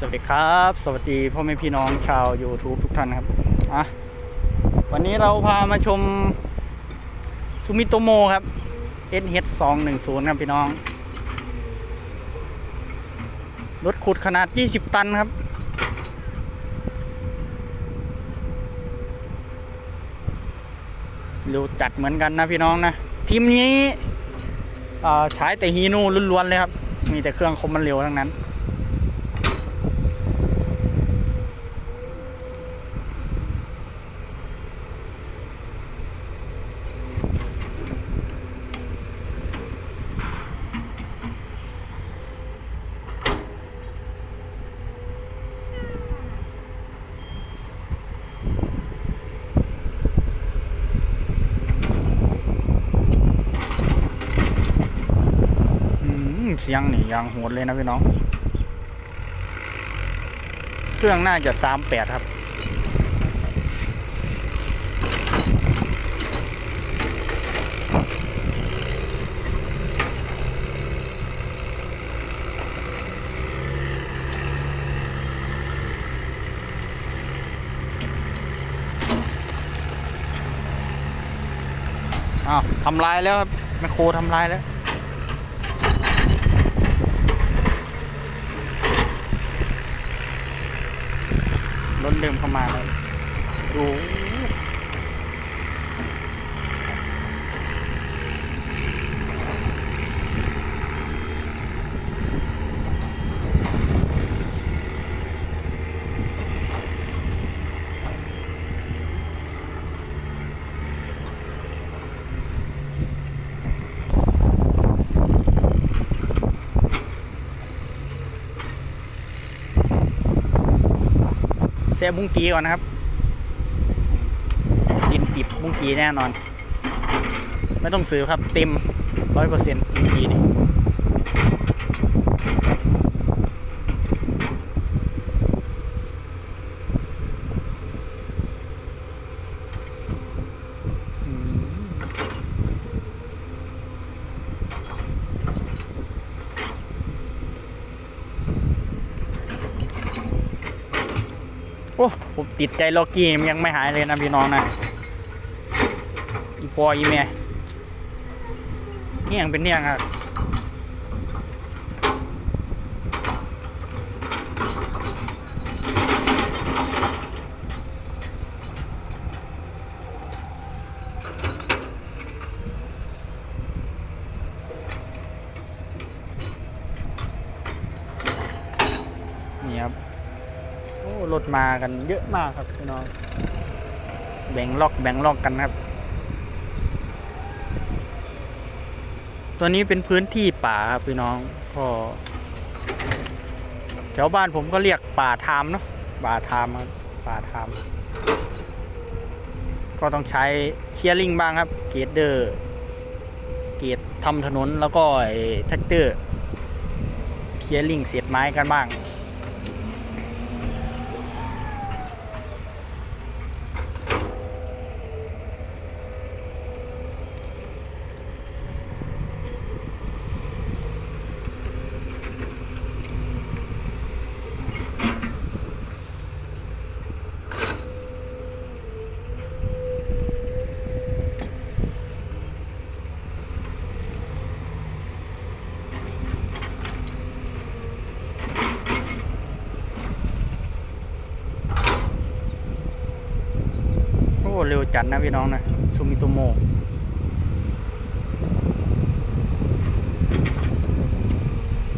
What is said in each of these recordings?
สวัสดีครับ สวัสดีพ่อแม่พี่น้องชาว YouTube ทุกท่านครับอะวันนี้เราพามาชมซูมิโตโมครับ SH 2 1 0 ครับพี่น้อง รถขุดขนาด 20 ตันครับ เร็วจัดเหมือนกันนะพี่น้องนะ ทีมนี้อ่าใช้แต่ฮีโน่ล้วนๆเลยครับ มีแต่เครื่องคมมันเร็วทั้งนั้น อืมเสียงนี่ยังโหดเลยนะพี่น้อง เครื่องน่าจะสามแปดครับ อ้าวทำลายแล้วครับแมคโครทำลายแล้ว รถเดิมเข้ามาเลยดู เซฟบุ้งกีก่อนนะครับ กินติบบุ้งกีแน่นอน ไม่ต้องซื้อครับเต็มร้อยเปอร์เซ็นต์บุ้งกีนี่ โอ้ผมติดใจล็อกกี้มันยังไม่หายเลยนะพี่น้องนะอีพออีเมียนี่ยังเป็นเนี่ยงครับนี่ครับ โอ้รถ มากันเยอะมากครับพี่น้อง แบ่งล็อกแบ่งล็อกกันครับ ตัวนี้เป็นพื้นที่ป่าครับพี่น้องก็แถวบ้านผมก็เรียกป่าทามเนาะป่าทามครับป่าทาม ก็ต้องใช้เคียร์ลิงบ้างครับ เกตเดอร์เกตทำถนนแล้วก็แท็กเตอร์เคียร์ลิงเสียดไม้กันบ้าง โอ้ เร็วจัดนะพี่น้องนะซูมิโตโม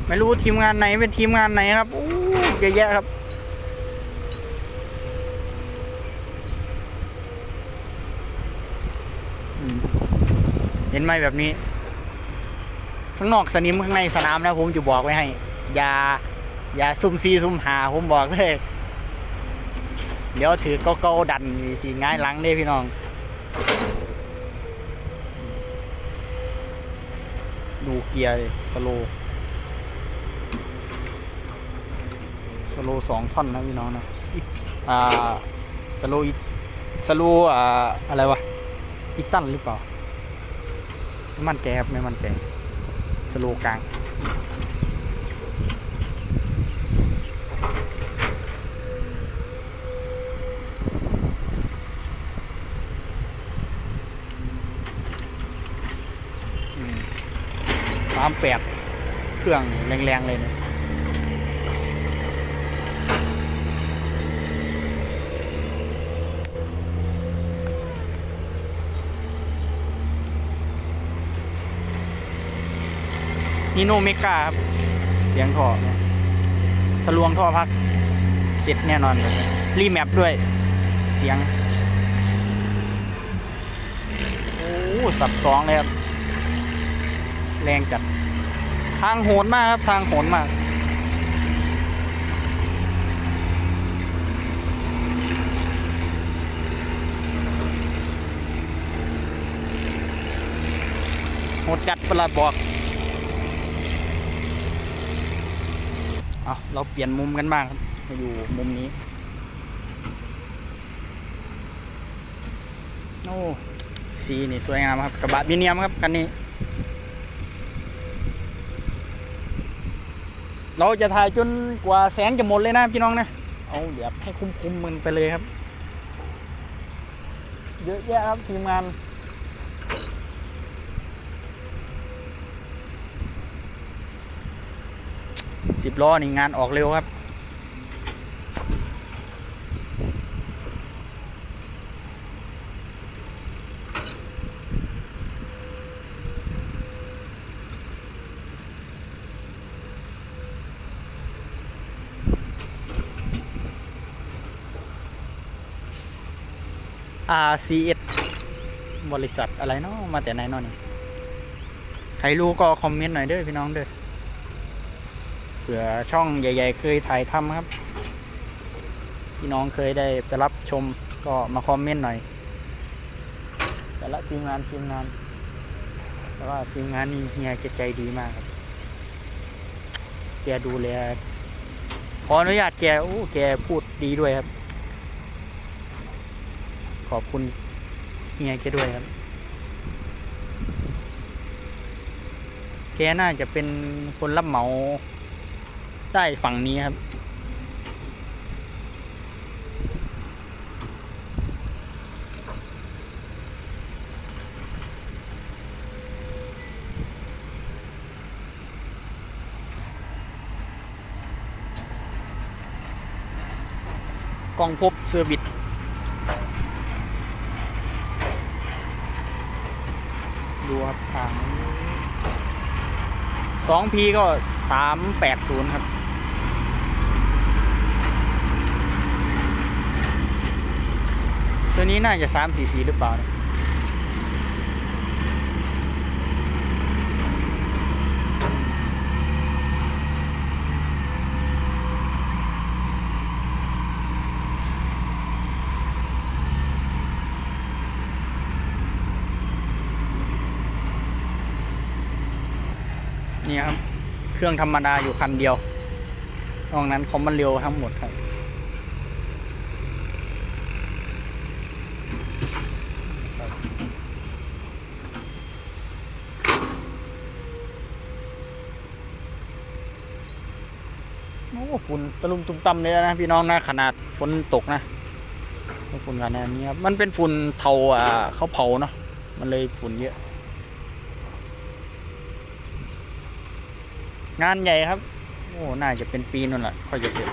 ไม่รู้ทีมงานไหนเป็นทีมงานไหนครับอู้เยอะแยะครับ เห็นไหมแบบนี้ ข้างนอกสนิมข้างในสนามนะผมจะบอกไว้ให้ อย่า อย่าซุ่มซีซุ่มหาผมบอกเลย เดี๋ยวถือเก้าดันสีง่ายหลังเด้พี่น้อง ดูเกียร์สโลสโลสองท่อนนะพี่น้องนะอิอ่าสโลอิสโลอ่าอะไรวะอิตันหรือเปล่า ไม่มั่นใจครับไม่มั่นใจสโลกลาง สามแปดเครื่องแรงๆเลยเนี่ยนิโนเมกาครับ เสียงท่อทะลวงท่อพัก เสร็จแน่นอนเลยรีแมปด้วย เสียง โอ้ สับสองเลยครับ แรงจัด ทางโหดมากครับ ทางโหดมาก โหดจัดประหลาดบอกเอาเราเปลี่ยนมุมกันบ้างครับมาอยู่มุมนี้ โอ้ สีนี่สวยงามครับ กระบะบีเนียมครับคันนี้ เราจะถ่ายจนกว่าแสงจะหมดเลยนะพี่น้องนะ เอาเดี๋ยวให้คุ้มๆมันไปเลยครับ เยอะแยะครับทีมงานสิบล้อนี่งานออกเร็วครับ RCS บริษัทอะไรเนาะมาแต่ไหนเนาะนี่ใครรู้ก็คอมเมนต์หน่อยเด้อพี่น้องเด้อเผื่อช่องใหญ่ ๆ เคยถ่ายทำครับ พี่น้องเคยได้ไปรับชมก็มาคอมเมนต์หน่อย แต่ละทีมงานทีมงาน แต่ว่าทีมงานนี่เฮียใจดีมากครับแกดูแลขออนุญาตแกโอ้แกพูดดีด้วยครับ ขอบคุณเฮียแกด้วยครับ แกน่าจะเป็นคนรับเหมาได้ฝั่งนี้ครับ กองพบเซอร์วิส ดูครับทางสองพีก็สามแปดศูนย์ครับ ตัวนี้น่าจะสามสี่สี่หรือเปล่าเนี่ย นี่ครับ เครื่องธรรมดาอยู่คันเดียวนอกนั้นคอมมันเร็วทั้งหมดครับ โอ้ฝุ่นตะลุมตุ้มต่ำเลยนะ พี่น้องนะขนาดฝนตกนะฝุ่นขนาดนี้ครับ มันเป็นฝุ่นเทาอะเขาเผาเนาะมันเลยฝุ่นเยอะ งานใหญ่ครับ โอ้น่าจะเป็นปีนั่นแหละค่อยจะเสร็จ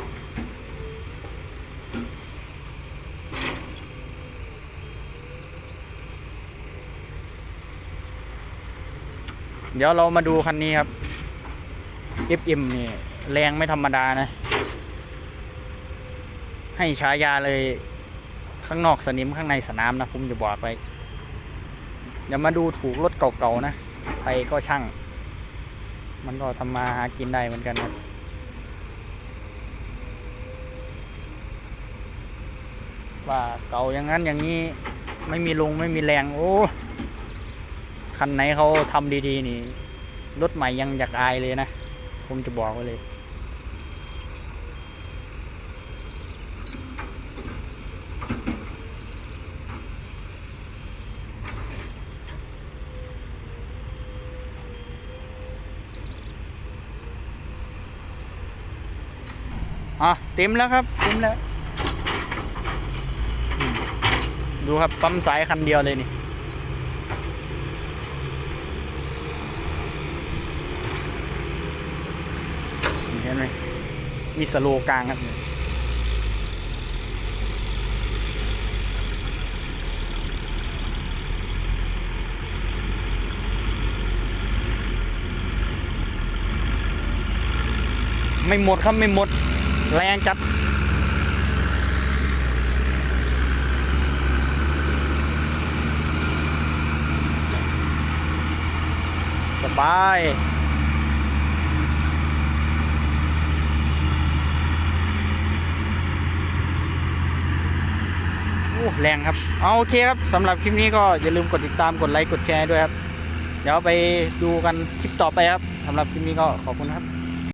เดี๋ยวเรามาดูคันนี้ครับ FM นี่แรงไม่ธรรมดานะ ให้ฉายาเลยข้างนอกสนิมข้างในสนามนะผมจะบอกไปอย่ามาดูถูกรถเก่าๆนะ ใครก็ช่าง มันก็ทำมาหากินได้เหมือนกันครับว่าเก่าอย่างนั้นอย่างนี้ไม่มีลงไม่มีแรง โอ้คันไหนเขาทำดีๆนี่รถใหม่ยังอยากอายเลยนะ ผมจะบอกไว้เลย อะเต็มแล้วครับ เต็มแล้ว ดูครับปั๊มสายคันเดียวเลยนี่นไหมมีสโลกลางครับไม่หมดครับ ไม่หมด แรงจัดสบายโอ้แรงครับ เอาโอเคครับสำหรับคลิปนี้ก็อย่าลืมกดติดตามกดไลค์กดแชร์ด้วยครับ เดี๋ยวไปดูกันคลิปต่อไปครับสำหรับคลิปนี้ก็ขอบคุณครับ